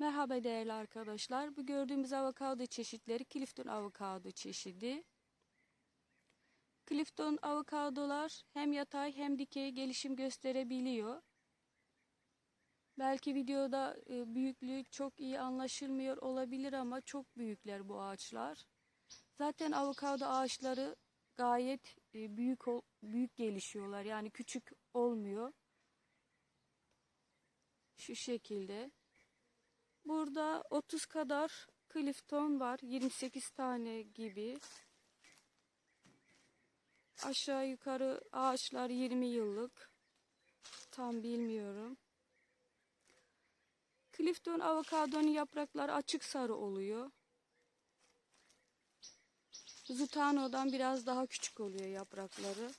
Merhaba değerli arkadaşlar. Bu gördüğümüz avokado çeşitleri Clifton avokado çeşidi. Clifton avokadolar hem yatay hem dikey gelişim gösterebiliyor. Belki videoda e, büyüklüğü çok iyi anlaşılmıyor olabilir ama çok büyükler bu ağaçlar. Zaten avokado ağaçları gayet e, büyük büyük gelişiyorlar. Yani küçük olmuyor. Şu şekilde. Burada 30 kadar Clifton var. 28 tane gibi. Aşağı yukarı ağaçlar 20 yıllık. Tam bilmiyorum. Clifton avokadonun yaprakları açık sarı oluyor. Zutano'dan biraz daha küçük oluyor yaprakları.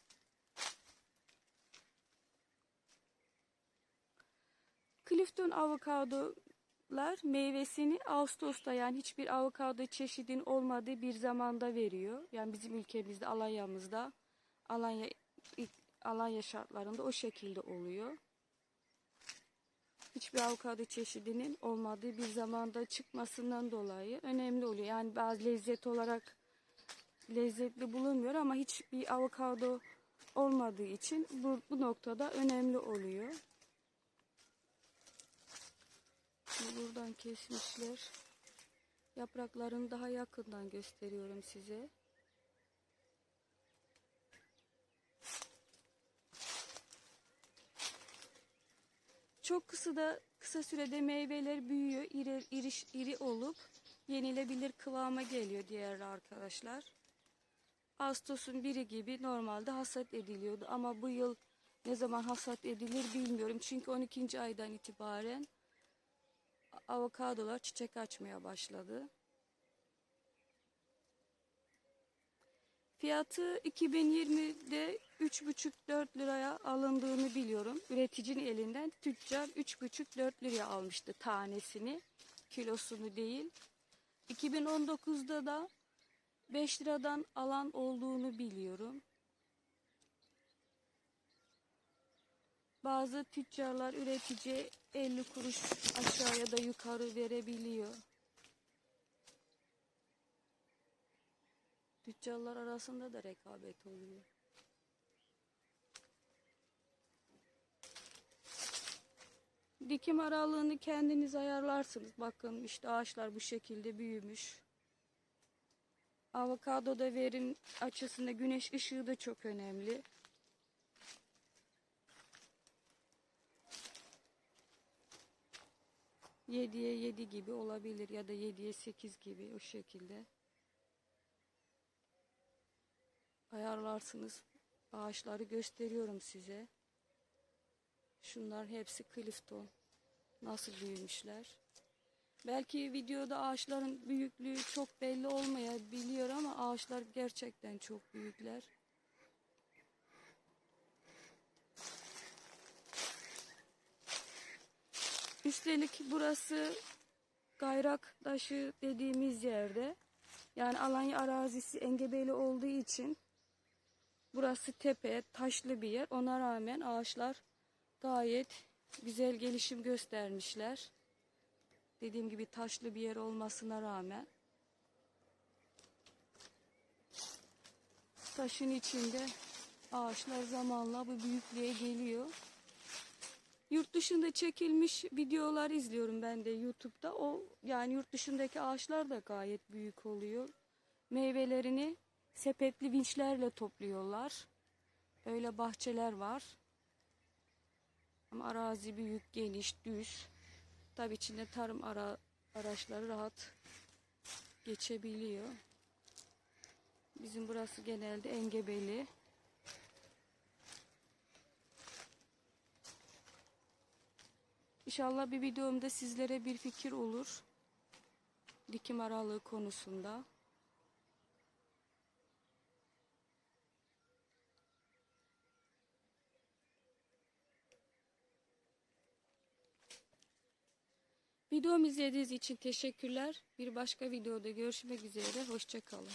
Clifton avokadolar meyvesini Ağustos'ta yani hiçbir avokado çeşidin olmadığı bir zamanda veriyor. Yani bizim ülkemizde, Alanya'mızda, Alanya Alanya şartlarında o şekilde oluyor. Hiçbir avokado çeşidinin olmadığı bir zamanda çıkmasından dolayı önemli oluyor. Yani bazı lezzet olarak lezzetli bulunmuyor ama hiçbir avokado olmadığı için bu, bu noktada önemli oluyor. Şimdi buradan kesmişler. Yapraklarını daha yakından gösteriyorum size. Çok kısa da kısa sürede meyveler büyüyor, iri, iri, iri olup yenilebilir kıvama geliyor diğer arkadaşlar. Ağustos'un biri gibi normalde hasat ediliyordu ama bu yıl ne zaman hasat edilir bilmiyorum. Çünkü 12. aydan itibaren avokadolar çiçek açmaya başladı. Fiyatı 2020'de 3,5-4 liraya alındığını biliyorum. Üreticinin elinden tüccar 3,5-4 liraya almıştı tanesini, kilosunu değil. 2019'da da 5 liradan alan olduğunu biliyorum. Bazı tüccarlar üretici 50 kuruş aşağıya da yukarı verebiliyor. Tüccarlar arasında da rekabet oluyor. Dikim aralığını kendiniz ayarlarsınız. Bakın işte ağaçlar bu şekilde büyümüş. Avokadoda verim açısında güneş ışığı da çok önemli. Yediye yedi gibi olabilir ya da yediye sekiz gibi o şekilde. Ayarlarsınız. Ağaçları gösteriyorum size. Şunlar hepsi Clifton. Nasıl büyümüşler. Belki videoda ağaçların büyüklüğü çok belli olmayabiliyor ama ağaçlar gerçekten çok büyükler. Üstelik burası Gayrak Taşı dediğimiz yerde. Yani Alanya arazisi engebeli olduğu için burası tepe, taşlı bir yer. Ona rağmen ağaçlar gayet güzel gelişim göstermişler. Dediğim gibi taşlı bir yer olmasına rağmen. Taşın içinde ağaçlar zamanla bu büyüklüğe geliyor. Yurt dışında çekilmiş videolar izliyorum ben de YouTube'da. O yani yurt dışındaki ağaçlar da gayet büyük oluyor. Meyvelerini sepetli vinçlerle topluyorlar. Öyle bahçeler var. Ama arazi büyük, geniş, düz. Tabii içinde tarım ara, araçları rahat geçebiliyor. Bizim burası genelde engebeli. İnşallah bir videomda sizlere bir fikir olur. Dikim aralığı konusunda. Videomu izlediğiniz için teşekkürler. Bir başka videoda görüşmek üzere. Hoşçakalın.